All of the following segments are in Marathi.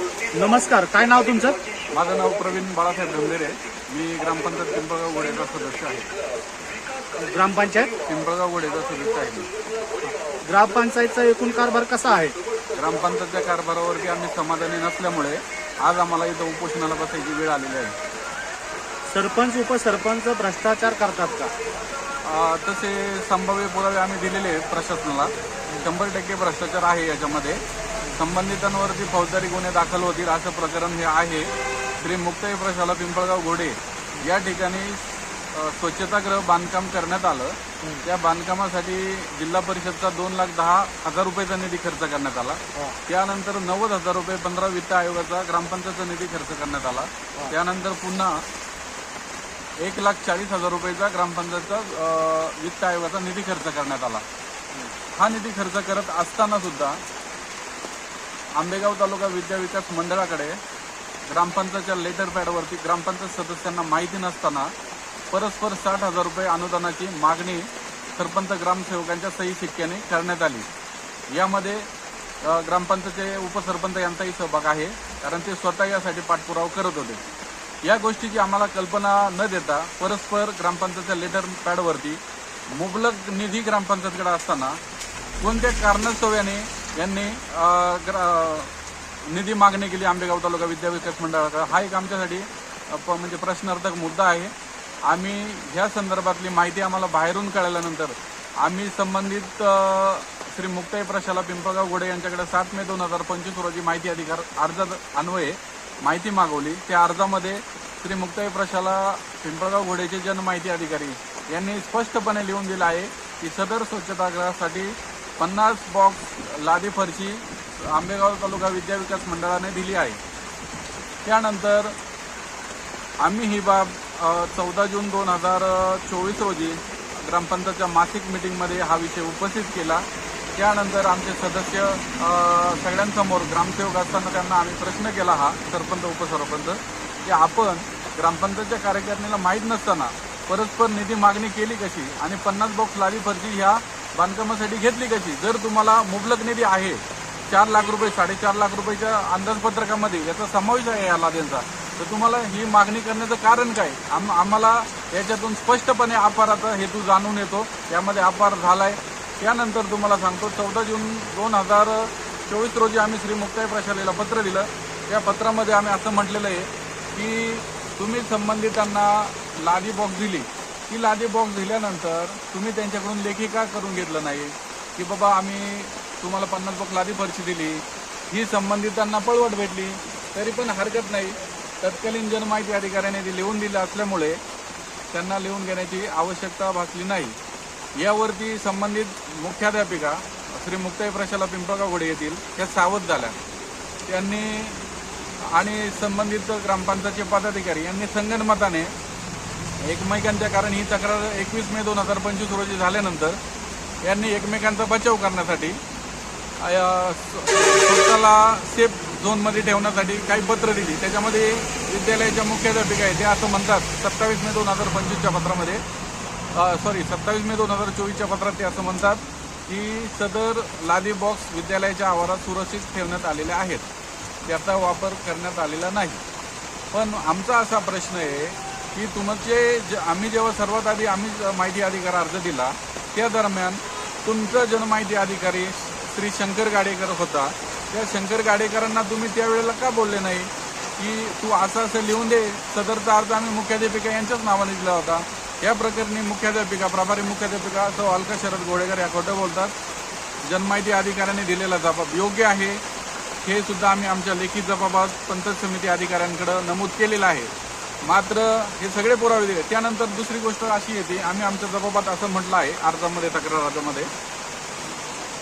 नमस्कार काय नाव तुमचं? माझं नाव प्रवीण बाळासाहेब गंभीर आहे. मी ग्रामपंचायत पिंपळगाव गोडेचा सदस्य आहे. ग्रामपंचायत? पिंपळगाव गोडेचा सदस्य आहे. मी ग्रामपंचायतचा एकूण कारभार कसा आहे? ग्रामपंचायतच्या कारभारावरती आम्ही समाधानी नसल्यामुळे आज आम्हाला इथं उपोषणाला बसायची वेळ आलेली आहे. सरपंच उपसरपंच भ्रष्टाचार करतात का? तसे संभाव्य पुरावे आम्ही दिलेले आहेत प्रशासनाला. शंभर टक्के भ्रष्टाचार आहे याच्यामध्ये. संबंधितांवरती फौजदारी गुन्हे दाखल होतील असं प्रकरण हे आहे. श्री मुक्ताई प्रशाला पिंपळगाव घोडे या ठिकाणी स्वच्छतागृह बांधकाम करण्यात आलं. त्या बांधकामासाठी जिल्हा परिषदचा दोन लाख दहा हजार रुपयाचा निधी खर्च करण्यात आला. त्यानंतर नव्वद हजार रुपये पंधरा वित्त आयोगाचा ग्रामपंचायतचा निधी खर्च करण्यात आला. त्यानंतर पुन्हा एक लाख चाळीस हजार रुपयाचा ग्रामपंचायतचा वित्त आयोगाचा निधी खर्च करण्यात आला. हा निधी खर्च करत असताना सुद्धा आंबेगाव तालुका विद्याविकास मंडळाकडे ग्रामपंचायतच्या लेटर पॅडवरती ग्रामपंचायत सदस्यांना माहिती नसताना परस्पर साठ हजार रुपये अनुदानाची मागणी सरपंच ग्रामसेवकांच्या सही शिक्क्याने करण्यात आली. यामध्ये अ, ग्रामपंचायतचे उपसरपंच यांचाही सहभाग आहे कारण ते स्वतः यासाठी पाठपुरावा करत होते. या गोष्टीची आम्हाला कल्पना न देता परस्पर ग्रामपंचायतच्या लेटर पॅडवरती मुबलक निधी ग्रामपंचायतकडे असताना कोणत्या कारणास्तव्याने यांनी ग्रा- निधी मागणी केली आंबेगाव तालुका विद्या विकास मंडळाकडे. हा एक आमच्यासाठी प- म्हणजे प्रश्नार्थक मुद्दा आहे. आम्ही ह्या संदर्भातली माहिती आम्हाला बाहेरून कळल्यानंतर आम्ही संबंधित श्री मुक्ताई प्रशाला पिंपळगाव गोडे यांच्याकडे सात मे दोन हजार पंचवीस रोजी माहिती अधिकार अर्जात अन्वये माहिती मागवली. त्या अर्जामध्ये श्री मुक्ताई प्रशाला पिंपळगाव घोडेचे जनमाहिती अधिकारी यांनी स्पष्टपणे लिहून दिलं आहे की सदर स्वच्छतागृहासाठी पन्नास बॉक्स लादी फरशी आंबेगाव तालुका विद्याविकास मंडळाने दिली आहे. त्यानंतर आम्ही ही बाब चौदा जून दोन हजार चोवीस रोजी ग्रामपंचायतच्या मासिक मिटिंगमध्ये हा विषय उपस्थित केला. त्यानंतर आमचे सदस्य सगळ्यांसमोर ग्रामसेवक असताना त्यांना आम्ही प्रश्न केला हा सरपंच उपसरपंच की आपण ग्रामपंचायतच्या कार्यकारिणीला माहीत नसताना परस्पर निधी मागणी केली कशी आणि पन्नास बॉक्स लादी फरशी ह्या बांधकामासाठी घेतली कशी? जर तुम्हाला मुबलक निधी आहे चार लाख रुपये साडेचार लाख रुपयाच्या अंदाजपत्रकामध्ये याचा समावेश आहे या लाद्यांचा तर तुम्हाला ही मागणी करण्याचं कारण काय? आम आम्हाला याच्यातून स्पष्टपणे अपाराचा हेतू जाणून येतो. यामध्ये अपार झालाय. त्यानंतर तुम्हाला सांगतो चौदा जून दोन हजार चोवीस रोजी आम्ही श्री मुक्ताई प्रशालेला पत्र दिलं. त्या पत्रामध्ये आम्ही असं म्हटलेलं आहे की तुम्ही संबंधितांना लादी बॉक्स दिली. ती लादी बॉक्स दिल्यानंतर तुम्ही त्यांच्याकडून लेखी का करून घेतलं नाही? की बाबा आम्ही तुम्हाला पन्नास बॉक्स लादी फरशी दिली ही संबंधितांना पळवट भेटली तरी पण हरकत नाही. तत्कालीन जनमाहिती अधिकाऱ्याने ती लिहून दिलं असल्यामुळे त्यांना लिहून घेण्याची आवश्यकता भासली नाही. यावरती संबंधित मुख्याध्यापिका श्री मुक्ताई प्रशाला पिंपळगाव घोडे येतील त्या सावध झाल्या. त्यांनी आणि संबंधित ग्रामपंचायतचे पदाधिकारी यांनी संगणमताने एकमेकांच्या कारण ही तक्रार एकवीस मे दोन हजार पंचवीस रोजी झाल्यानंतर यांनी एकमेकांचा बचाव करण्यासाठी स्वतःला सेफ झोनमध्ये ठेवण्यासाठी काही पत्र दिली. त्याच्यामध्ये विद्यालयाच्या मुख्याध्यापिका आहे ते असं म्हणतात सत्तावीस मे दोन हजार पंचवीसच्या पत्रामध्ये सॉरी सत्तावीस मे दोन हजार चोवीसच्या पत्रात ते असं म्हणतात की सदर लादी बॉक्स विद्यालयाच्या आवारात सुरक्षित ठेवण्यात आलेले आहेत. त्याचा वापर करण्यात आलेला नाही. पण आमचा असा प्रश्न आहे की तुमचे जे आम्ही जेव्हा सर्वात आधी आम्ही माहिती अधिकार अर्ज दिला त्या दरम्यान तुमचा जनमाहिती अधिकारी श्री शंकर गाडेकर होता. त्या शंकर गाडेकरांना तुम्ही त्यावेळेला का बोलले नाही? की तू असं असं लिहून दे सदरचा अर्ज आम्ही मुख्याध्यापिका यांच्याच नावाने दिला होता. या प्रकरणी मुख्याध्यापिका प्रभारी मुख्याध्यापिका सौ अलका शरद गोडेकर या खोटं बोलतात. जनमाहिती अधिकाऱ्यांनी दिलेला जबाब योग्य आहे. हे सुद्धा आम्ही आमच्या लेखी जबाबात पंचायत समिती अधिकाऱ्यांकडे नमूद केलेलं आहे. मात्र हे सगळे पुरावे दिले. त्यानंतर दुसरी गोष्ट अशी येते आम्ही आमच्या जबाबात असं म्हटलं आहे अर्जामध्ये तक्रार अर्जामध्ये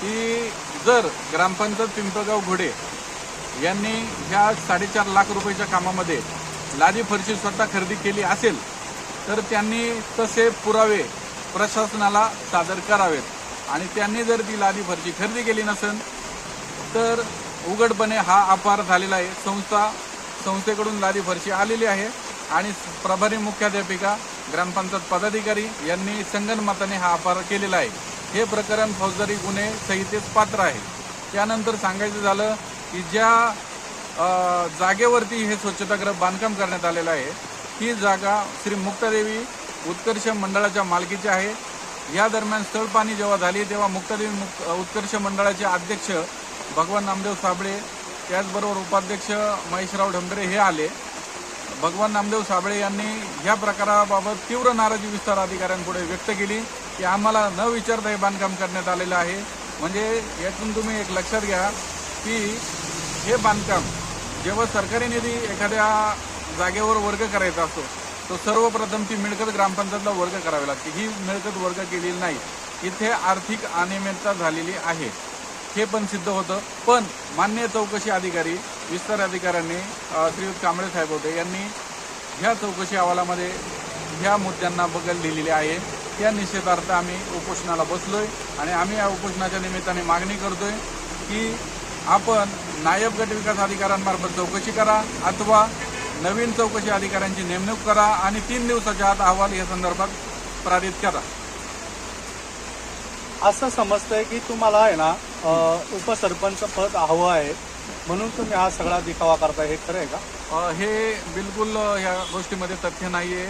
की जर ग्रामपंचायत पिंपळगाव घोडे यांनी ह्या साडेचार लाख रुपयाच्या कामामध्ये लादी फरशी स्वतः खरेदी केली असेल तर त्यांनी तसे पुरावे प्रशासनाला सादर करावेत. आणि त्यांनी जर ती लादी फरशी खरेदी केली नसेल तर उघडपणे हा अपार झालेला आहे. संस्था संस्थेकडून लादी फरशी आलेली आहे. आणि प्रभारी मुख्याध्यापिका ग्रामपंचायत पदाधिकारी यांनी संगनमताने हा अपार केलेला आहे. हे प्रकरण फौजदारी गुन्हे संहितेस पात्र आहे. त्यानंतर सांगायचं झालं की ज्या जागेवरती हे स्वच्छतागृह बांधकाम करण्यात आलेलं आहे ही जागा श्री मुक्तादेवी उत्कर्ष मंडळाच्या मालकीची आहे. या दरम्यान स्थळ पाणी जेव्हा झाली तेव्हा मुक्तादेवी मुक उत्कर्ष मंडळाचे अध्यक्ष भगवान नामदेव साबळे त्याचबरोबर उपाध्यक्ष महेशराव ढंबरे हे आले. भगवान नामदेव साबळे यांनी ह्या प्रकाराबाबत तीव्र नाराजी विस्तार अधिकाऱ्यांपुढे व्यक्त केली की आम्हाला न विचारता हे बांधकाम करण्यात आलेलं आहे. म्हणजे यातून तुम्ही एक लक्षात घ्या की हे बांधकाम जेव्हा सरकारी निधी एखाद्या जागेवर वर्ग करायचा असतो तो सर्वप्रथम ती मिळकत ग्रामपंचायतला वर्ग करावी लागते. ही मिळकत वर्ग केलेली नाही. इथे आर्थिक अनियमितता झालेली आहे. हे पण सिद्ध होतं. पण मान्य चौकशी अधिकारी विस्तार अधिकाऱ्यांनी श्रीयुत कांबळे साहेब होते यांनी ह्या चौकशी अहवालामध्ये ह्या मुद्द्यांना बगल दिलेली आहे. त्या निषेधार्थ आम्ही उपोषणाला बसलोय आणि आम्ही या उपोषणाच्या निमित्ताने मागणी करतोय की आपण नायब गट विकास अधिकाऱ्यांमार्फत चौकशी करा अथवा नवीन चौकशी अधिकाऱ्यांची नेमणूक करा आणि तीन दिवसाच्या आत अहवाल या संदर्भात पारित करा. असं समजतंय की तुम्हाला आहे ना उपसरपंच पद हवं आहे. म्हणून तुम्ही हा सगळा दिखावा करताय हे खरं आहे का? अ, हे बिलकुल अ, ह्या गोष्टीमध्ये तथ्य नाहीये.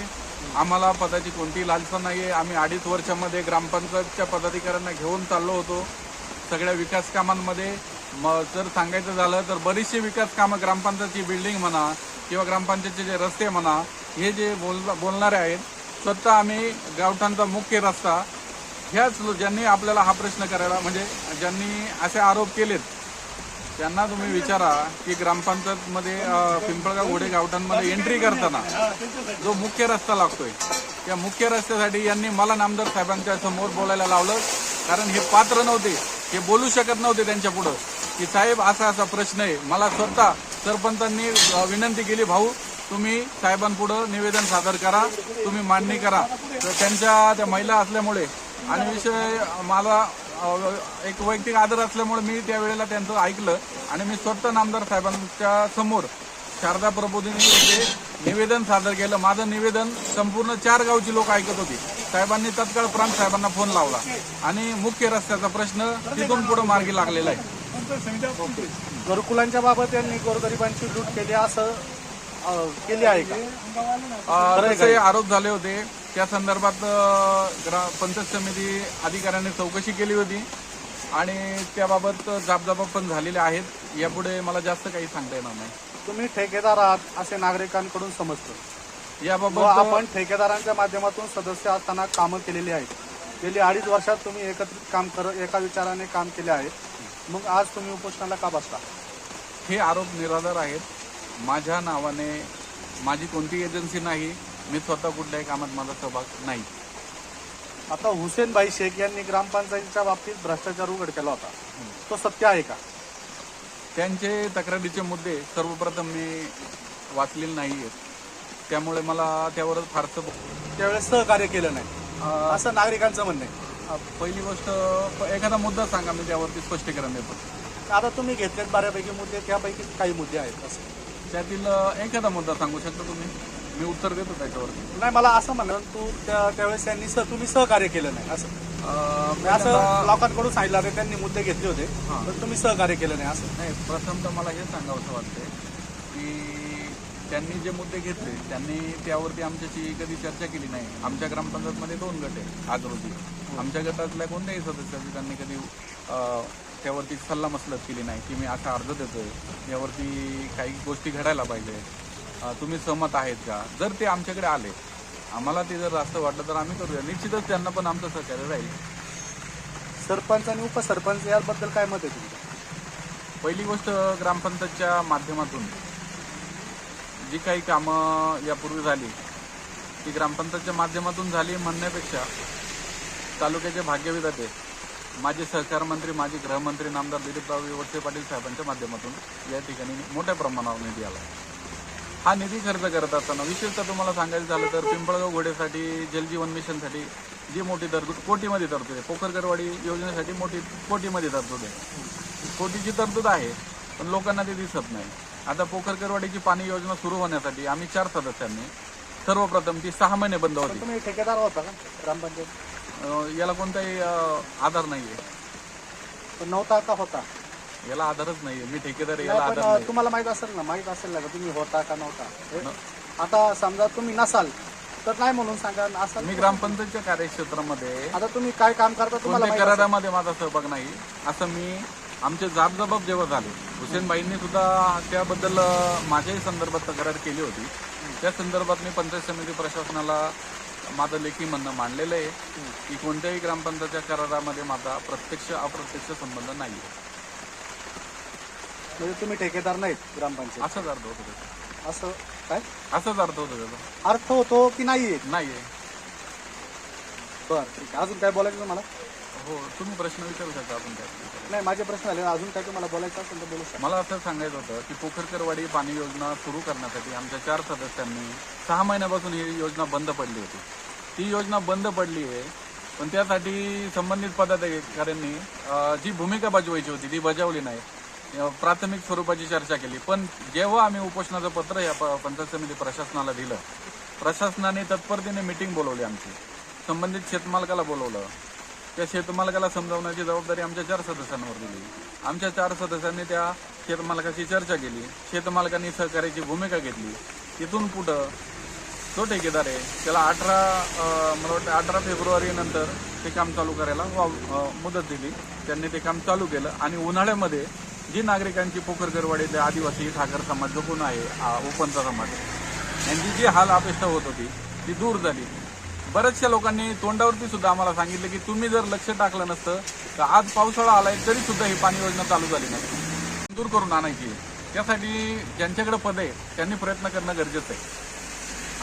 आम्हाला पदाची कोणतीही लालसा आहे आम्ही अडीच वर्षामध्ये ग्रामपंचायतच्या पदाधिकाऱ्यांना घेऊन चाललो होतो. सगळ्या विकास कामांमध्ये. म जर सांगायचं झालं तर बरीचशी विकास कामं ग्रामपंचायतची बिल्डिंग म्हणा किंवा ग्रामपंचायतचे जे रस्ते म्हणा हे जे बोल बोलणारे आहेत स्वतः आम्ही गावठाणचा मुख्य रस्ता ह्याच लो- ज्यांनी आपल्याला हा प्रश्न करायला म्हणजे ज्यांनी असे आरोप केलेत त्यांना तुम्ही विचारा की ग्रामपंचायतमध्ये पिंपळगाव घोडे गावठांमध्ये एंट्री करताना जो मुख्य रस्ता लागतोय त्या मुख्य रस्त्यासाठी यांनी मला नामदार साहेबांच्या समोर बोलायला लावलं. कारण हे पात्र नव्हते हे बोलू शकत नव्हते त्यांच्या पुढं. की साहेब असा असा प्रश्न आहे. मला स्वतः सरपंचांनी विनंती केली भाऊ तुम्ही साहेबांपुढं निवेदन सादर करा तुम्ही मांडणी करा. तर त्यांच्या त्या महिला असल्यामुळे आणि विषय मला एक वैयक्तिक आदर असल्यामुळे मी त्यावेळेला त्यांचं ऐकलं आणि मी स्वतः नामदार साहेबांच्या समोर शारदा प्रबोधिनी येथे निवेदन सादर केलं. माझं निवेदन संपूर्ण चार गावची लोक ऐकत होती. साहेबांनी तत्काळ प्रांत साहेबांना फोन लावला. आणि मुख्य रस्त्याचा प्रश्न तिथून पुढे मार्गी लागलेला आहे. घरकुलांच्या बाबत यांनी गोरगरिबांची लूट केली असं केली आहे का? आरोप झाले होते. त्या संदर्भात ग्रा पंचायत समिती अधिकाऱ्यांनी चौकशी केली होती आणि त्याबाबत जाबजाबा पण झालेले आहेत. यापुढे मला जास्त काही सांगता येणार नाही. तुम्ही ठेकेदार आहात असे नागरिकांकडून समजतं. याबाबत आपण ठेकेदारांच्या माध्यमातून सदस्य असताना कामं केलेली आहेत. गेली अडीच वर्षात तुम्ही एकत्रित काम कर एका विचाराने काम केले आहे. मग आज तुम्ही उपोषणाला का बसता हे आरोप निराधार आहेत. माझ्या नावाने माझी कोणती एजन्सी नाही. मी स्वतः कुठल्याही कामात माझा सहभाग नाही. आता हुसेनबाई शेख यांनी ग्रामपंचायतीच्या बाबतीत भ्रष्टाचार उघड केला होता. तो सत्य आहे का? त्यांचे तक्रारीचे मुद्दे सर्वप्रथम मी वाचलेले नाही आहेत त्यामुळे मला त्यावर फारसं त्यावेळेस सहकार्य केलं नाही. असं नागरिकांचं म्हणणं आहे. पहिली गोष्ट प- एखादा मुद्दा सांगा मी त्यावरती स्पष्टीकरण देतो. आता तुम्ही घेतलेत बऱ्यापैकी मुद्दे त्यापैकी काही मुद्दे आहेत असं. त्यातील एखादा मुद्दा सांगू शकता तुम्ही? मी उत्तर देतो त्याच्यावरती. नाही मला असं म्हणलं तू त्या त्यावेळेस त्यांनी सह तुम्ही सहकार्य केलं नाही असं. मी असं लोकांकडून सांगितलं होतं त्यांनी मुद्दे घेतले होते हां. पण तुम्ही सहकार्य केलं नाही असं. नाही प्रथमतः मला हे सांगावंसं वाटतंय की त्यांनी जे मुद्दे घेतले त्यांनी त्यावरती आमच्याशी कधी चर्चा केली नाही. आमच्या ग्रामपंचायतमध्ये दोन गट आहे आज रोजी आमच्या गटातल्या कोणत्याही सदस्याची त्यांनी कधी अ, त्यावरती सल्ला मसलत केली नाही की मी असा अर्ज देतोय. यावरती काही गोष्टी घडायला पाहिजे तुम्ही सहमत आहेत का? जर ते आमच्याकडे आले आम्हाला ते जर जास्त वाटलं तर आम्ही करूया. निश्चितच त्यांना पण आमचं सहकार्य राहील. सरपंच आणि उपसरपंच याबद्दल काय मत आहे तुमचं? पहिली गोष्ट ग्रामपंचायतच्या माध्यमातून जी काही कामं यापूर्वी झाली ती ग्रामपंचायतच्या माध्यमातून झाली म्हणण्यापेक्षा तालुक्याचे भाग्यविधाते माजी सहकार मंत्री माजी गृहमंत्री नामदार दिलीपराव वळसे पाटील साहेबांच्या माध्यमातून या ठिकाणी मोठ्या प्रमाणावर निधी आला. हा निधी खर्च करत असताना विशेषतः तुम्हाला सांगायचं झालं तर पिंपळगाव घोडेसाठी जलजीवन मिशनसाठी जी मोठी तरतूद कोटीमध्ये तरतूद आहे. पोखरकरवाडी योजनेसाठी मोठी कोटीमध्ये तरतूद आहे. कोटीची तरतूद आहे पण लोकांना ते दिसत नाही. आता पोखरकरवाडीची पाणी योजना सुरू होण्यासाठी आम्ही चार सदस्यांनी सर्वप्रथम ती सहा महिने बंद होती. ठेकेदार होता का? ग्रामपंचायत याला कोणताही आधार नाही आहे पण नव्हता का होता? याला आधारच नाहीये. मी ठेकेदार आहे, याला नाही, पण आधार अं, नाही तुम्हाला माहीत असेल ना माहीत असेल ना का तुम्ही होता का नव्हता? हे- आता समजा तुम्ही नसाल तर नाही म्हणून सांगा असाल मी ग्रामपंचायतच्या कार्यक्षेत्रामध्ये आता तुम्ही काय काम करता तुम्हाला कोणत्या माहीत असेल. करारामध्ये माझा सहभाग नाही असं मी आमचे जाबजबाब जेव्हा झाले हुसेनबाईंनी सुद्धा त्याबद्दल अं, माझ्याही संदर्भात तक्रार केली होती. त्या संदर्भात मी पंचायत समिती प्रशासनाला माझं लेखी म्हणणं मांडलेलं आहे की कोणत्याही ग्रामपंचायतच्या करारामध्ये माझा प्रत्यक्ष अप्रत्यक्ष संबंध नाही म्हणजे तुम्ही ठेकेदार नाहीत ग्रामपंचायत. असंच अर्थ होतो त्याचा. असं काय? असंच अर्थ होतो त्याचा. अर्थ होतो की नाहीये? नाहीये. बर ठीक आहे. अजून काय बोलायचं तुम्हाला? हो तुम्ही प्रश्न विचारू शकता आपण काय नाही माझे प्रश्न आले. अजून काय तुम्हाला बोलायचं असेल तर बोलू शकता. मला असं सांगायचं होतं की पोखरकरवाडी पाणी योजना सुरू करण्यासाठी आमच्या चार सदस्यांनी सहा महिन्यापासून ही योजना बंद पडली होती. ती योजना बंद पडली आहे पण त्यासाठी संबंधित पदाधिकाऱ्यांनी अं, जी भूमिका बजवायची होती ती बजावली नाही. प्राथमिक स्वरूपाची चर्चा केली. पण जेव्हा आम्ही उपोषणाचं पत्र या प- पंचायत समिती प्रशासनाला दिलं प्रशासनाने तत्परतेने मिटिंग बोलवली आमची. संबंधित शेतमालकाला बोलवलं. त्या शेतमालकाला समजावण्याची जबाबदारी आमच्या चार सदस्यांवर दिली. आमच्या चार सदस्यांनी त्या शेतमालकाशी चर्चा केली. शेतमालकांनी सहकार्याची भूमिका घेतली. तिथून पुढं तो ठेकेदार आहे. त्याला अठरा मला वाटतं अठरा फेब्रुवारी नंतर ते काम चालू करायला वाव मुदत दिली. त्यांनी ते काम चालू केलं आणि उन्हाळ्यामध्ये जी नागरिकांची पोखरकरवाडीतले आदिवासी ठाकर समाज जो कोण आहे ओपनचा समाज यांची जी हाल अपेक्षा होत होती ती दूर झाली. बऱ्याचशा लोकांनी तोंडावरती सुद्धा आम्हाला सांगितलं की तुम्ही जर लक्ष टाकलं नसतं तर आज पावसाळा आलाय तरी सुद्धा ही पाणी योजना चालू झाली नाही. दूर करून आणायची त्यासाठी ज्यांच्याकडे पद आहे त्यांनी प्रयत्न करणं गरजेचं आहे.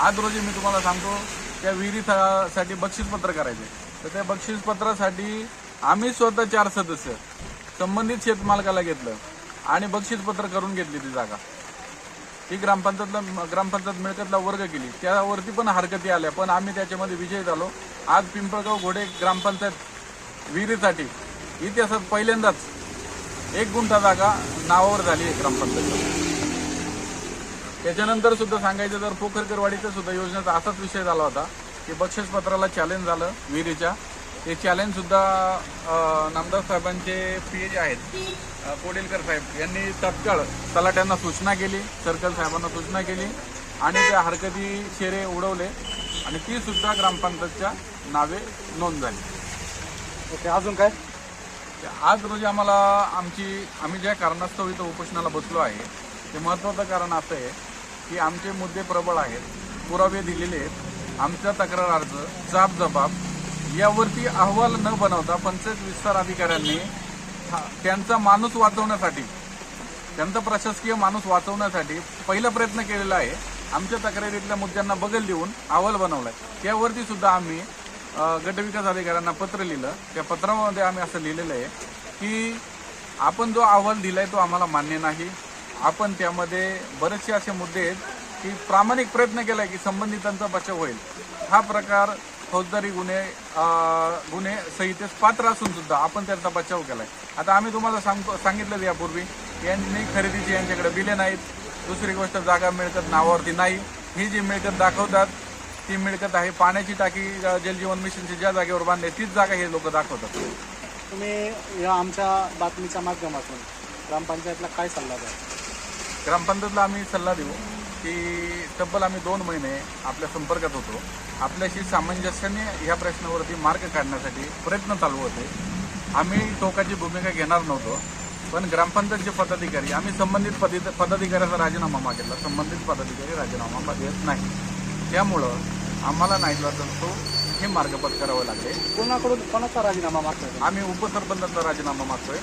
आज रोजी मी तुम्हाला सांगतो त्या विहिरीसाठी बक्षीसपत्र करायचे. तर त्या बक्षीसपत्रासाठी आम्ही स्वतः चार सदस्य संबंधित शेतमालकाला घेतलं आणि बक्षीसपत्र करून घेतली ती जागा. ही ग्रामपंचायतला ग्रामपंचायत मिळकतला वर्ग केली. त्यावरती पण हरकती आल्या पण आम्ही त्याच्यामध्ये विजय झालो. आज पिंपळगाव घोडे ग्रामपंचायत विहिरीसाठी इतिहासात पहिल्यांदाच एक गुंठा जागा नावावर झाली आहे ग्रामपंचायत त्याच्यानंतर सुद्धा सांगायचं तर पोखरकरवाडीचा सुद्धा योजनेचा असाच विषय झाला होता की बक्षीसपत्राला चॅलेंज झालं विहिरीच्या. ते चॅलेंज सुद्धा अं, नामदार साहेबांचे पी जे आहेत कोडेलकर साहेब यांनी तत्काळ तलाट्यांना सूचना केली सर्कल साहेबांना सूचना केली आणि त्या हरकती शेरे उडवले आणि ती सुद्धा ग्रामपंचायतच्या नावे नोंद झाली. ओके अजून काय? आज रोजी आम्हाला आमची आम्ही ज्या कारणास्तव इथं उपोषणाला बसलो आहे ते महत्त्वाचं कारण असं आहे की आमचे मुद्दे प्रबळ आहेत पुरावे दिलेले आहेत. आमचा तक्रार अर्ज जाब जबाब यावरती अहवाल न बनवता पंचायत विस्तार अधिकाऱ्यांनी हा- त्यांचा माणूस वाचवण्यासाठी त्यांचा प्रशासकीय माणूस वाचवण्यासाठी पहिला प्रयत्न केलेला आहे. आमच्या तक्रारीतल्या मुद्द्यांना बगल देऊन अहवाल बनवलाय. त्यावरती सुद्धा आम्ही गटविकास अधिकाऱ्यांना पत्र लिहिलं. त्या पत्रामध्ये आम्ही असं लिहिलेलं आहे की आपण जो अहवाल दिलाय तो आम्हाला मान्य नाही. आपण त्यामध्ये बरेचसे असे मुद्दे आहेत की प्रामाणिक प्रयत्न केलाय की संबंधितांचा बचाव होईल. हा प्रकार फौजदारी गुन्हे गुन्हे संहितेस पात्र असून सुद्धा आपण त्याचा बचाव केलाय. आता आम्ही तुम्हाला सांगतो सांगितलं यापूर्वी यांनी खरेदीची यांच्याकडे बिले नाहीत. दुसरी गोष्ट जागा मिळकत नावावरती नाही. ही जी मिळकत दाखवतात ती मिळकत आहे पाण्याची टाकी जलजीवन मिशनची ज्या जागेवर बांधली तीच जागा हे लोक दाखवतात. तुम्ही या आमच्या बातमीच्या माध्यमातून ग्रामपंचायतला काय सल्ला द्या ग्रामपंचायतला आम्ही सल्ला देऊ. की तब्बल आम्ही दोन महिने आपल्या संपर्कात होतो. आपल्याशी सामंजस्याने ह्या प्रश्नावरती मार्ग काढण्यासाठी प्रयत्न चालू होते. आम्ही टोकाची भूमिका घेणार नव्हतो पण ग्रामपंचायतचे पदाधिकारी आम्ही संबंधित पदी पदाधिकाऱ्याचा राजीनामा मागितला. संबंधित पदाधिकारी राजीनामा देत नाही. त्यामुळं आम्हाला नाही तो हे मार्ग पत्करावे लागले. कोणाकडून कोणाचा राजीनामा मागतोय? आम्ही उपसरपंचांचा राजीनामा मागतोय.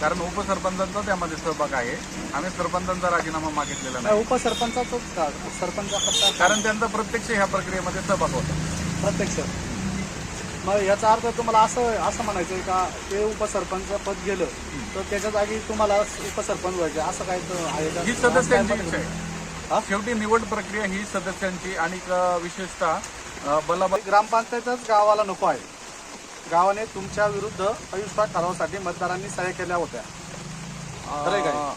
कारण उपसरपंचांचा त्यामध्ये सहभाग आहे. आम्ही सरपंचांचा राजीनामा मागितलेला नाही. उपसरपंचाच का सरपंच फक्त कारण त्यांचा प्रत्यक्ष ह्या प्रक्रियेमध्ये सहभाग होता. प्रत्यक्ष. मग याचा अर्थ तुम्हाला असं असं म्हणायचं आहे का ते उपसरपंच पद गेलं तर त्याच्या जागी तुम्हाला उपसरपंच व्हायचे असं काय आहे का? ही सदस्यांची इच्छा आहे? शेवटी निवड प्रक्रिया ही सदस्यांची आणि विशेषतः बलाबल ग्रामपंचायतच गावाला नको आहे. गावाने तुमच्या विरुद्ध अविश्वास ठरावासाठी मतदारांनी सह्या केल्या होत्या. खरं आहे अ,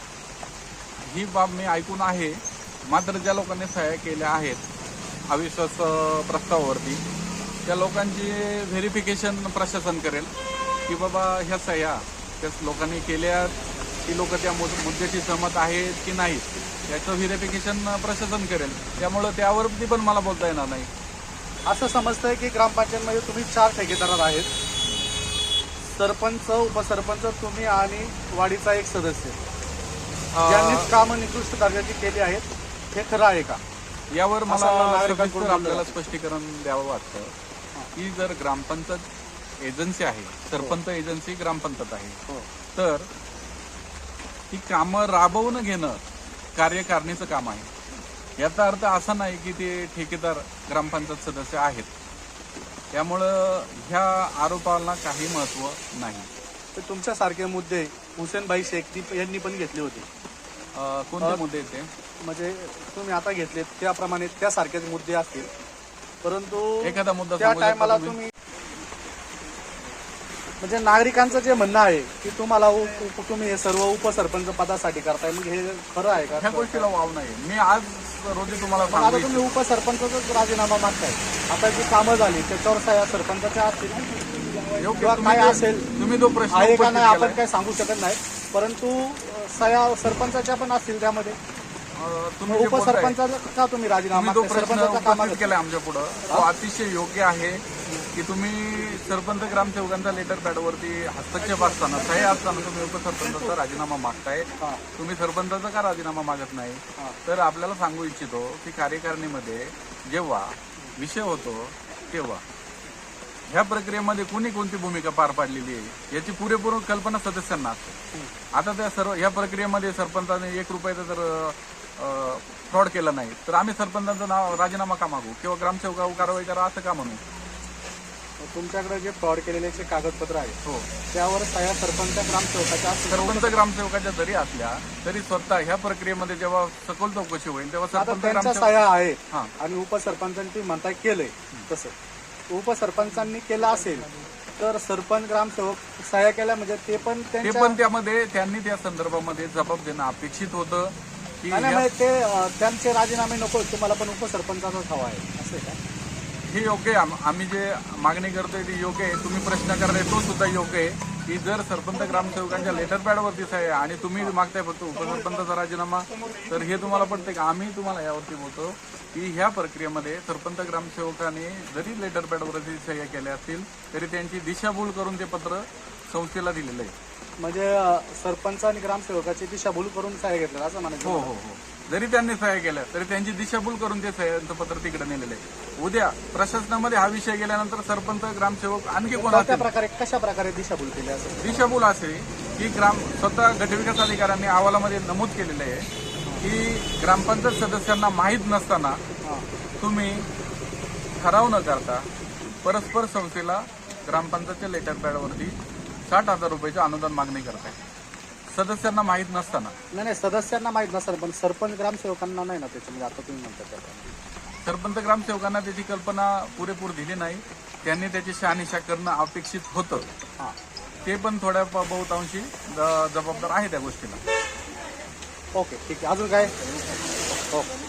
ही बाब मी ऐकून आहे. मात्र ज्या लोकांनी सह्या केल्या आहेत अविश्वास अ, प्रस्तावावरती त्या लोकांची व्हेरिफिकेशन प्रशासन करेल की बाबा ह्या सह्या त्या लोकांनी केल्या की लोक त्या मुद- मुद्द्याशी सहमत आहेत की नाहीत. याचं व्हेरिफिकेशन प्रशासन करेल. त्यामुळं त्यावरती पण मला बोलता येणार नाही. असं समजतंय की ग्रामपंचायतमध्ये तुम्ही चार ठेकेदार आहेत. सरपंच उपसरपंच तुम्ही आणि वाडीचा एक सदस्य. ज्यांनी कामं निकृष्ट दर्जाची केली आहेत हे खरं आहे का? यावर मला नागरिकांकडून आपल्याला. स्पष्टीकरण द्यावं वाटतं की जर ग्रामपंचायत एजन्सी आहे सरपंच एजन्सी ग्रामपंचायत आहे हो. तर ती कामं राबवून घेणं कार्यकारिणीचं काम आहे. याचा अर्थ असा नाही की ते ठेकेदार ग्रामपंचायत सदस्य आहेत. त्यामुळं ह्या आरोपाला काही महत्त्व नाही. तर तुमच्यासारखे मुद्दे हुसेनभाई शेख यांनी पण घेतले होते. अं, कोणते अं, मुद्दे येते म्हणजे तुम्ही आता घेतले त्याप्रमाणे त्यासारखेच मुद्दे असतील. परंतु एखादा मुद्दा त्या सांगू शकता टायमाला तुम्ही? तुम्ही म्हणजे नागरिकांचं जे म्हणणं आहे की तुम्हाला उप- उप- तुम्ही हे सर्व उपसरपंच पदासाठी करताय मग हे खरं आहे ह्या का गोष्टीला वाव नाही. मी आज रोजी तुम्हाला पण आता सांगू तुम्ही उपसरपंचाचाच राजीनामा मागताय. आता जी कामं झाली त्याच्यावर सह्या सरपंचाच्या असतील इच्छितो. योग्य किंवा तुम्ही काय जो- असेल तुम्ही जो प्रश्न आहे का उपस्थित नाही आपण केलाय, काय सांगू शकत नाही. परंतु अं, सह्या सरपंचाच्या पण असतील त्यामध्ये. तुम्ही जे बोलताय, उपसरपंचाचा का तुम्ही राजीनामा जो मागताय? प्रश्न उपस्थित आमच्या पुढं तो अतिशय योग्य आहे की तुम्ही सरपंच ग्रामसेवकांच्या लेटर पॅडवरती हस्तक्षेप असताना सह्या असताना तुम्ही उपसरपंचाचा राजीनामा मागताय हा. तुम्ही सरपंचाचा का राजीनामा मागत नाही हा. तर आपल्याला सांगू इच्छितो की कार्यकारिणीमध्ये जेव्हा विषय होतो तेव्हा ह्या प्रक्रियेमध्ये कुणी कोणती भूमिका पार पाडलेली आहे याची पुरेपूर कल्पना सदस्यांना असते आता त्या सर्व ह्या प्रक्रियेमध्ये सरपंचाने एक रुपयाचा जर फ्रॉड केला नाही. तर आम्ही सरपंचाचं नाव राजीनामा का मागू? किंवा ग्रामसेवकावर कारवाई करा असं का म्हणू? तुमच्याकडे जे फ्रॉड केलेले जे कागदपत्र आहे हो. त्यावर सह्या सरपंच ग्रामसेवकाच्या. सरपंच ग्रामसेवकाच्या जरी असल्या तरी स्वतः ह्या प्रक्रियेमध्ये जेव्हा सखोल चौकशी होईल तेव्हा आता सरपंच त्यांच्या ग्रामसेवक सह्या आहेत हा. आणि उपसरपंचांनी म्हणताय केलंय. तसं. उपसरपंचांनी केलं असेल तर सरपंच ग्रामसेवक सह्या केल्या म्हणजे ते पण ते त्यांच्या पण त्यामध्ये त्यांनी त्या संदर्भामध्ये जबाब देणं अपेक्षित होतं. की नाही, नाही, ह्या- ते अं, त्यांचे राजीनामे नको तुम्हाला पण उपसरपंचाचाच हवा आहे. असं आहे का? हे योग्य आहे. आम- आम्ही जे मागणी करतोय ते योग्य आहे. तुम्ही प्रश्न करताय तो सुद्धा योग्य आहे. की जर सरपंच ग्रामसेवकांच्या लेटर पॅडवरतीच आहे आणि तुम्ही मागताय फक्त उपसरपंचाचा राजीनामा तर हे तुम्हाला पडते का? आम्ही तुम्हाला यावरती बोलतो की ह्या प्रक्रियेमध्ये सरपंच ग्रामसेवकाने जरी लेटर पॅडवरती सह्या केल्या असतील तरी त्यांची दिशाभूल करून ते पत्र संस्थेला दिलेलं आहे. म्हणजे सरपंच आणि ग्रामसेवकाची दिशाभूल करून सह्या घेतल्या असं म्हणायचं हो हो हो. जरी त्यांनी सह्या केल्या तरी त्यांची दिशाभूल करून ते सह्यांचं पत्र तिकडे नेलेलं आहे. उद्या प्रशासनामध्ये हा विषय गेल्यानंतर सरपंच ग्रामसेवक आणखी कोण त्या प्रकारे कशा प्रकारे दिशाभूल केली असेल? दिशाभूल असे की ग्राम स्वतः गटविकास अधिकाऱ्यांनी अहवालामध्ये नमूद केलेले आहे की ग्रामपंचायत सदस्यांना माहीत नसताना. तुम्ही ठराव न करता परस्पर संस्थेला ग्रामपंचायतच्या लेटर पॅडवरती साठ हजार रुपयाचे अनुदान मागणी करताय. सदस्यांना माहीत नसताना. नाही नाही सदस्यांना माहीत नसेल पण सरपंच ग्रामसेवकांना नाही ना त्याच्यामध्ये आता तुम्ही म्हणता त्याप्रमाणे सरपंच ग्रामसेवकांना त्याची कल्पना पुरेपूर दिली नाही. त्यांनी त्याची शहानिशा करणं अपेक्षित होतं. हा. ते पण थोड्या बहुतांशी जबाबदार आहे त्या गोष्टीला. ओके ठीक आहे. अजून काय? ओके